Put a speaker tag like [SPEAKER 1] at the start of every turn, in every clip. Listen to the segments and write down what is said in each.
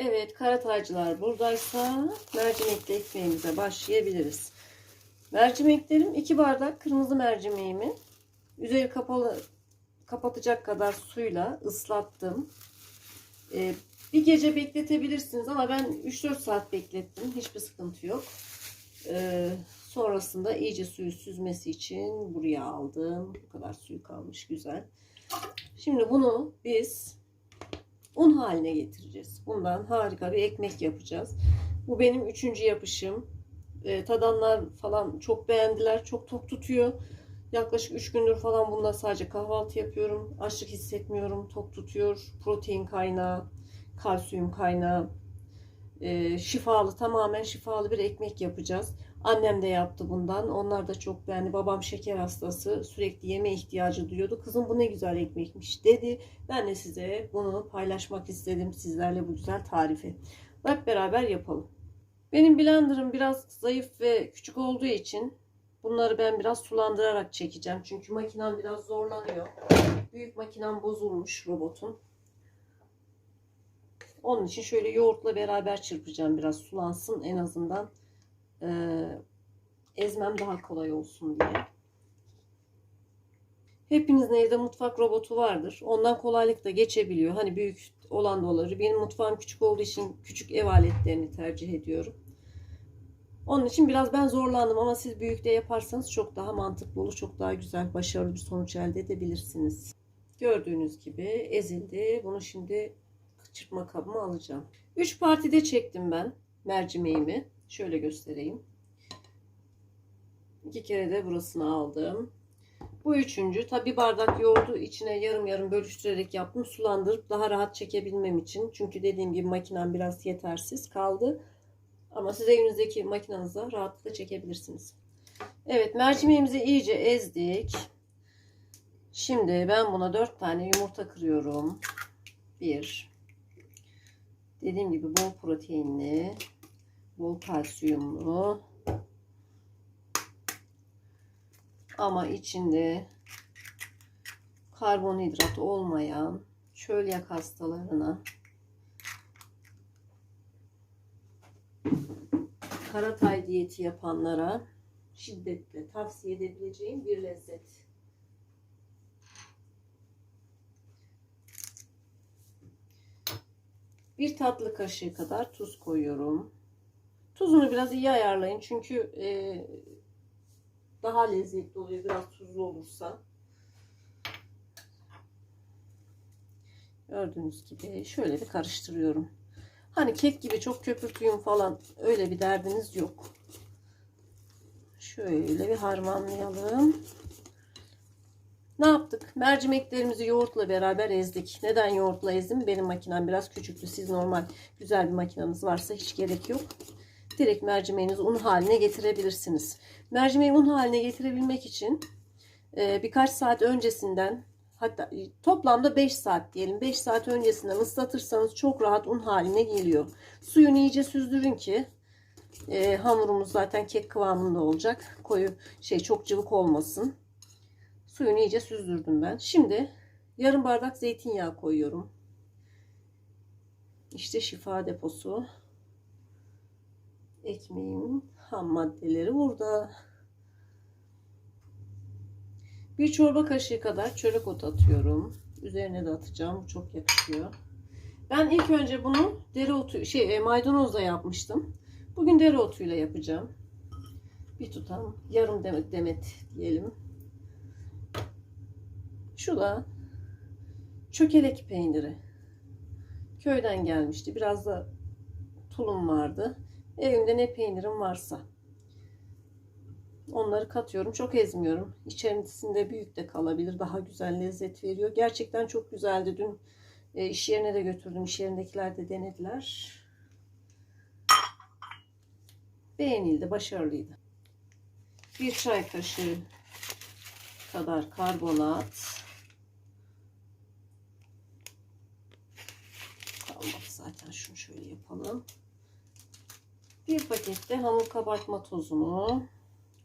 [SPEAKER 1] Evet karataycılar buradaysa mercimekli ekmeğimize başlayabiliriz. Mercimeklerim 2 bardak kırmızı mercimeğimi üzeri kapalı kapatacak kadar suyla ıslattım. Ee, bir gece bekletebilirsiniz ama ben 3-4 saat beklettim. Hiçbir sıkıntı yok. Ee, sonrasında iyice suyu süzmesi için buraya aldım. Bu kadar suyu kalmış güzel. Şimdi bunu biz un haline getireceğiz. Bundan harika bir ekmek yapacağız. Bu benim üçüncü yapışım. Ee, tadanlar falan çok beğendiler. Çok tok tutuyor. Yaklaşık 3 gündür falan bundan sadece kahvaltı yapıyorum. Açlık hissetmiyorum. Tok tutuyor. Protein kaynağı, kalsiyum kaynağı. Ee, şifalı, tamamen şifalı bir ekmek yapacağız. Annem de yaptı bundan. Onlar da çok beğendi. Babam şeker hastası. Sürekli yeme ihtiyacı duyuyordu. Kızım bu ne güzel ekmekmiş dedi. Ben de size bunu paylaşmak istedim. Sizlerle bu güzel tarifi. Hep beraber yapalım. Benim blenderım biraz zayıf ve küçük olduğu için bunları ben biraz sulandırarak çekeceğim. Çünkü makinem biraz zorlanıyor. Büyük makinem bozulmuş robotun. Onun için şöyle yoğurtla beraber çırpacağım. Biraz sulansın en azından e, ezmem daha kolay olsun diye. Hepinizin evde mutfak robotu vardır. Ondan kolaylıkla geçebiliyor. Hani büyük olan da olur. Benim mutfağım küçük olduğu için küçük ev aletlerini tercih ediyorum. Onun için biraz ben zorlandım ama siz büyükte yaparsanız çok daha mantıklı olur. Çok daha güzel, başarılı bir sonuç elde edebilirsiniz. Gördüğünüz gibi ezildi. Bunu şimdi çırpma kabıma alacağım. 3 partide çektim ben mercimeğimi. Şöyle göstereyim. İki kere de burasını aldım. Bu üçüncü. Tabi bardak yoğurdu içine yarım yarım bölüştürerek yaptım. Sulandırıp daha rahat çekebilmem için. Çünkü dediğim gibi makinem biraz yetersiz kaldı. Ama siz evinizdeki makinenize rahatlıkla çekebilirsiniz. Evet mercimeğimizi iyice ezdik. Şimdi ben buna 4 tane yumurta kırıyorum. 1 Dediğim gibi bol proteinli, bol kalsiyumlu. Ama içinde karbonhidrat olmayan çölyak hastalarına karatay diyeti yapanlara şiddetle tavsiye edebileceğim bir lezzet. Bir tatlı kaşığı kadar tuz koyuyorum. Tuzunu biraz iyi ayarlayın çünkü e, daha lezzetli oluyor biraz tuzlu olursa. Gördüğünüz gibi şöyle bir karıştırıyorum. Hani kek gibi çok köpürtüyüm falan öyle bir derdiniz yok. Şöyle bir harmanlayalım. Ne yaptık? Mercimeklerimizi yoğurtla beraber ezdik. Neden yoğurtla ezdim? Benim makinem biraz küçüktü. Siz normal güzel bir makineniz varsa hiç gerek yok. Direkt mercimeğinizi un haline getirebilirsiniz. Mercimeği un haline getirebilmek için e, birkaç saat öncesinden hatta toplamda 5 saat diyelim 5 saat öncesinden ıslatırsanız çok rahat un haline geliyor. Suyunu iyice süzdürün ki e, hamurumuz zaten kek kıvamında olacak. Koyu şey çok cıvık olmasın. Suyunu iyice süzdürdüm ben. Şimdi yarım bardak zeytinyağı koyuyorum. İşte şifa deposu. Ekmeğimin ham maddeleri burada. Bir çorba kaşığı kadar çörek otu atıyorum. Üzerine de atacağım. Bu çok yakışıyor. Ben ilk önce bunu dereotu şey e, maydanozla yapmıştım. Bugün dereotuyla yapacağım. Bir tutam yarım demet demet diyelim. Şu da çökelek peyniri. Köyden gelmişti. Biraz da tulum vardı. Evimde ne peynirim varsa. Onları katıyorum. Çok ezmiyorum. İçerisinde büyük de kalabilir. Daha güzel lezzet veriyor. Gerçekten çok güzeldi. Dün e, iş yerine de götürdüm. İş yerindekiler de denediler. Beğenildi. Başarılıydı. Bir çay kaşığı kadar karbonat. Kalmadı zaten. Şunu şöyle yapalım. Bir pakette hamur kabartma tozunu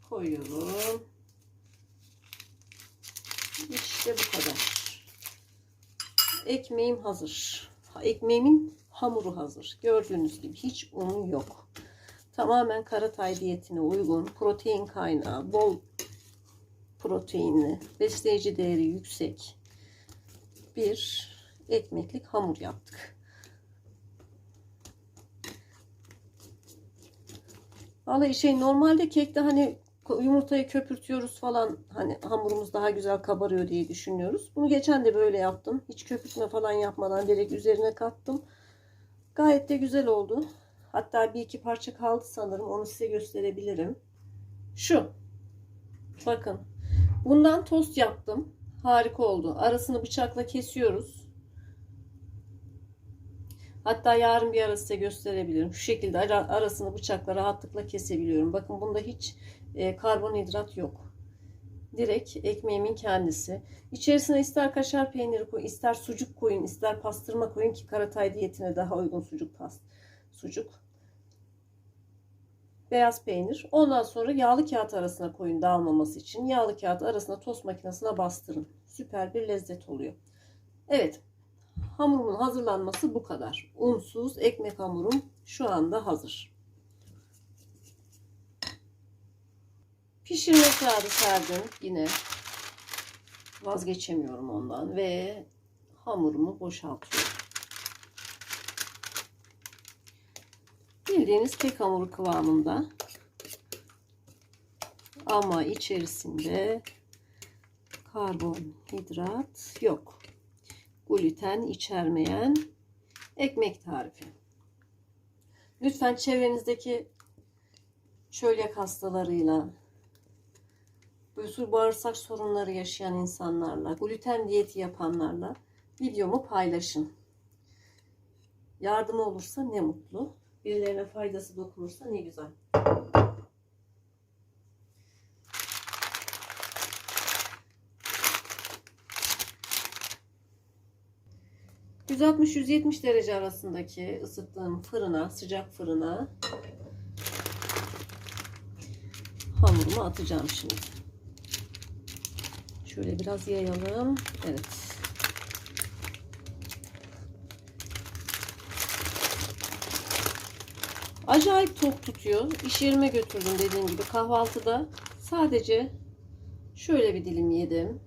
[SPEAKER 1] koyuyorum. İşte bu kadar. Ekmeğim hazır. Ekmeğimin Hamuru hazır. Gördüğünüz gibi hiç un yok. Tamamen karatay diyetine uygun. Protein kaynağı, bol proteinli, besleyici değeri yüksek bir ekmeklik hamur yaptık. Vallahi şey normalde kekte hani yumurtayı köpürtüyoruz falan hani hamurumuz daha güzel kabarıyor diye düşünüyoruz. Bunu geçen de böyle yaptım. Hiç köpürtme falan yapmadan direkt üzerine kattım. Gayet de güzel oldu. Hatta bir iki parça kaldı sanırım. Onu size gösterebilirim. Şu. Bakın. Bundan tost yaptım. Harika oldu. Arasını bıçakla kesiyoruz. Hatta yarın bir ara size gösterebilirim. Şu şekilde ara- arasını bıçakla rahatlıkla kesebiliyorum. Bakın bunda hiç e, karbonhidrat yok. Direkt ekmeğimin kendisi. İçerisine ister kaşar peyniri koyun, ister sucuk koyun, ister pastırma koyun ki karatay diyetine daha uygun sucuk past sucuk. Beyaz peynir. Ondan sonra yağlı kağıt arasına koyun dağılmaması için. Yağlı kağıt arasına tost makinesine bastırın. Süper bir lezzet oluyor. Evet. Hamurumun hazırlanması bu kadar. Unsuz ekmek hamurum şu anda hazır. Pişirme kağıdı serdim yine. Vazgeçemiyorum ondan ve hamurumu boşaltıyorum. Bildiğiniz kek hamuru kıvamında. Ama içerisinde karbonhidrat yok. Gluten içermeyen ekmek tarifi. Lütfen çevrenizdeki çölyak hastalarıyla, bağırsak sorunları yaşayan insanlarla, gluten diyeti yapanlarla videomu paylaşın. Yardım olursa ne mutlu. Birilerine faydası dokunursa ne güzel. ...160-170 derece arasındaki ısıttığım fırına, sıcak fırına... ...hamurumu atacağım şimdi. Şöyle biraz yayalım. Evet. Acayip tok tutuyor. İş yerime götürdüm dediğim gibi. Kahvaltıda sadece şöyle bir dilim yedim.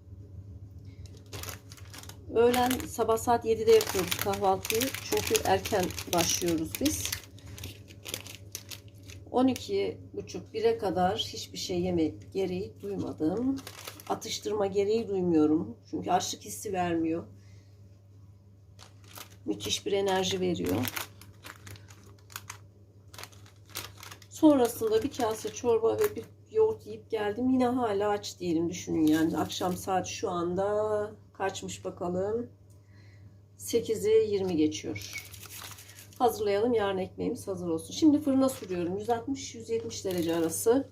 [SPEAKER 1] Öğlen sabah saat 7'de yapıyoruz kahvaltıyı. Çünkü erken başlıyoruz biz. 12.30-1'e kadar hiçbir şey yemek gereği duymadım atıştırma gereği duymuyorum. Çünkü açlık hissi vermiyor. Müthiş bir enerji veriyor. Sonrasında bir kase çorba ve bir yoğurt yiyip geldim. Yine hala aç değilim düşünün yani. Akşam saat şu anda kaçmış bakalım. 8'i 20 geçiyor. Hazırlayalım. Yarın ekmeğimiz hazır olsun. Şimdi fırına sürüyorum. 160-170 derece arası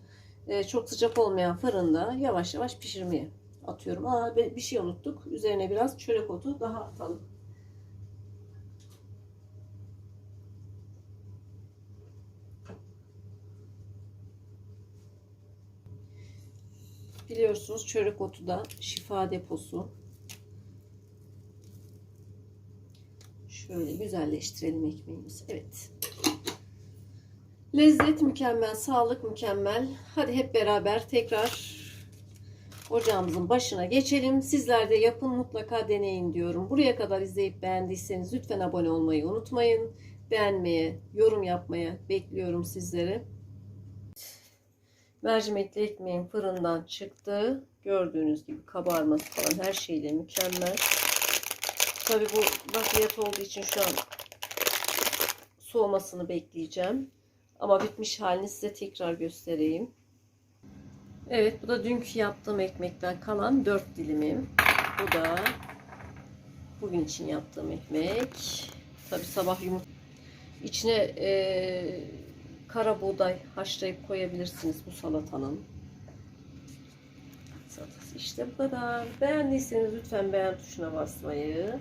[SPEAKER 1] e, çok sıcak olmayan fırında yavaş yavaş pişirmeye atıyorum. Aa, bir şey unuttuk. Üzerine biraz çörek otu daha atalım. Biliyorsunuz çörek otu da şifa deposu. Şöyle güzelleştirelim ekmeğimizi. Evet. Lezzet mükemmel, sağlık mükemmel. Hadi hep beraber tekrar ocağımızın başına geçelim. Sizler de yapın mutlaka deneyin diyorum. Buraya kadar izleyip beğendiyseniz lütfen abone olmayı unutmayın. Beğenmeye, yorum yapmaya bekliyorum sizleri. Mercimekli ekmeğim fırından çıktı. Gördüğünüz gibi kabarması falan her şeyle mükemmel. Tabi bu bakliyat olduğu için şu an soğumasını bekleyeceğim. Ama bitmiş halini size tekrar göstereyim. Evet bu da dünkü yaptığım ekmekten kalan 4 dilimim. Bu da bugün için yaptığım ekmek. Tabi sabah yumurta içine e, kara buğday haşlayıp koyabilirsiniz bu salatanın. Salatası işte bu kadar. Beğendiyseniz lütfen beğen tuşuna basmayı,